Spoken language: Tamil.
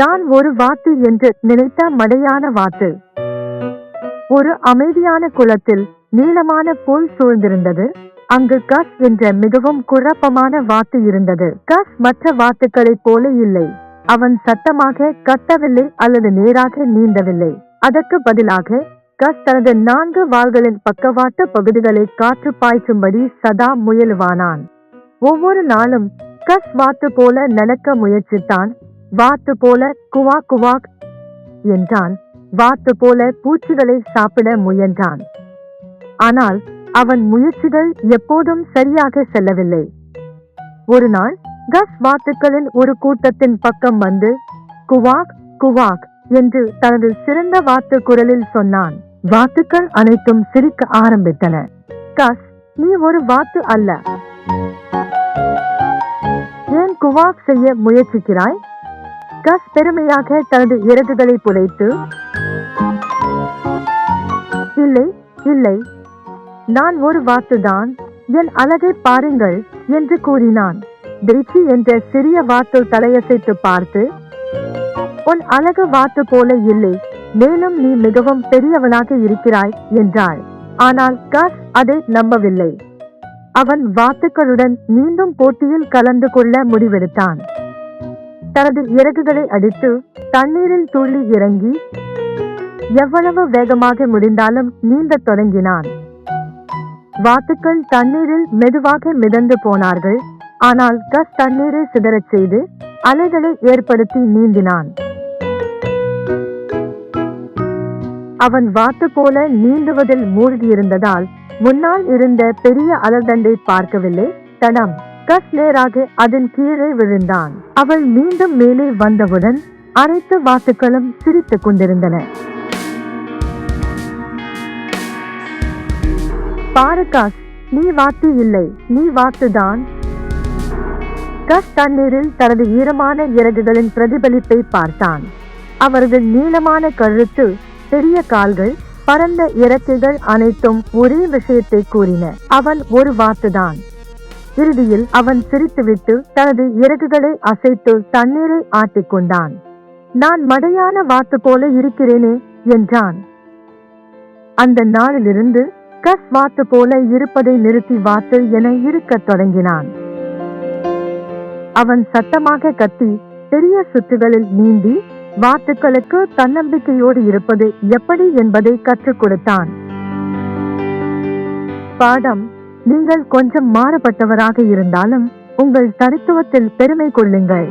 தான் ஒரு வாத்து என்று நினைத்த மடையான வாத்து. ஒரு அமைதியான குளத்தில் நீளமான புல் சூழ்ந்திருந்தது. அங்கு கஸ் என்ற மிகவும் குழப்பமான வாத்து இருந்தது. கஸ் மற்ற வாத்துக்களைப் போல இல்லை. அவன் சத்தமாக கட்டவில்லை அல்லது நேராக நீந்தவில்லை. அதற்கு பதிலாக கஸ் தனது நான்கு வாள்களின் பக்கவாட்டு பகுதிகளை காற்று பாய்ச்சும்படி சதா முயலுவானான். ஒவ்வொரு நாளும் கஸ் வாத்து போல நடக்க முயற்சித்தான். வாத்து போல குவா குவாக் என்றான். வாத்து போல பூச்சிகளை சாப்பிட முயன்றான். ஆனால் அவன் முயற்சிகள் எப்போதும் சரியாக செல்லவில்லை. ஒரு நாள் கஸ் வாத்துக்களின் ஒரு கூட்டத்தின் பக்கம் வந்து குவாக் குவாக் என்று தனது சிறந்த வாத்து குரலில் சொன்னான். வாத்துக்கள் அனைத்தும் சிரிக்க ஆரம்பித்தன. கஸ் நீ ஒரு வாத்து அல்ல. ஏன் குவாக் செய்ய முயற்சிக்கிறாய்? கஸ் பெருமையாக தனது இறகுகளை புதைத்து இல்லை இல்லை நான் ஒரு வாத்துதான் என் அழகை பாருங்கள் என்று கூறினான். திருச்சி என்ற சிறிய வாத்து தலையசைத்து பார்த்து உன் அழகு வாத்து போல இல்லை மேலும் நீ மிகவும் பெரியவனாக இருக்கிறாய் என்றாள். ஆனால் கஸ் அதை நம்பவில்லை. அவன் வாத்துக்களுடன் மீண்டும் போட்டியில் கலந்து கொள்ள முடிவெடுத்தான். தனது இறகுகளை அடித்து தண்ணீரில் துள்ளி இறங்கி எவ்வளவு வேகமாக முடிந்தாலும் நீந்தத் தொடங்கினான். வாத்துக்கள் தண்ணீரில் மெதுவாக மிதந்து போனார்கள். ஆனால் கஸ் தண்ணீரை சிதறச் செய்து அலைகளை ஏற்படுத்தி நீந்தினான். அவன் வாத்து போல நீந்துவதில் மூழ்கியிருந்ததால் முன்னால் இருந்த பெரிய அலர்தண்டை பார்க்கவில்லை. தடம். கஸ்லேராக அதன் கீழே விழுந்தான். அவள் மீண்டும் மேலே வந்தவுடன் அனைத்து வாத்துக்களும் சிரித்துக் கொண்டிருந்தன. பாரு நீ வாத்து இல்லை நீ வாத்துதான். கஸ் தண்ணீரில் தனது ஈரமான இறகுகளின் பிரதிபலிப்பை பார்த்தான். அவரது நீளமான கழுத்து பெரிய கால்கள் பரந்த இறக்கைகள் அனைத்தும் ஒரே விஷயத்தை கூறின. அவன் ஒரு வாத்துதான். இறுதியில் அவன் சிரித்துவிட்டு தனது இறகுகளை அசைத்து தண்ணீரை ஆட்டிக்கொண்டான். நான் மடையான வாத்து போல இருக்கிறேனே என்றான். அந்த நாளிலிருந்து கஸ் வாத்து போல இருப்பதை நிறுத்தி வாத்து என இருக்கத் தொடங்கினான். அவன் சத்தமாக கத்தி பெரிய சுற்றுகளில் நீந்தி வாத்துக்களுக்கு தன்னம்பிக்கையோடு இருப்பது எப்படி என்பதை கற்றுக் கொடுத்தான். பாடம் நீங்கள் கொஞ்சம் மாறுபட்டவராக இருந்தாலும் உங்கள் தனித்துவத்தில் பெருமை கொள்ளுங்கள்.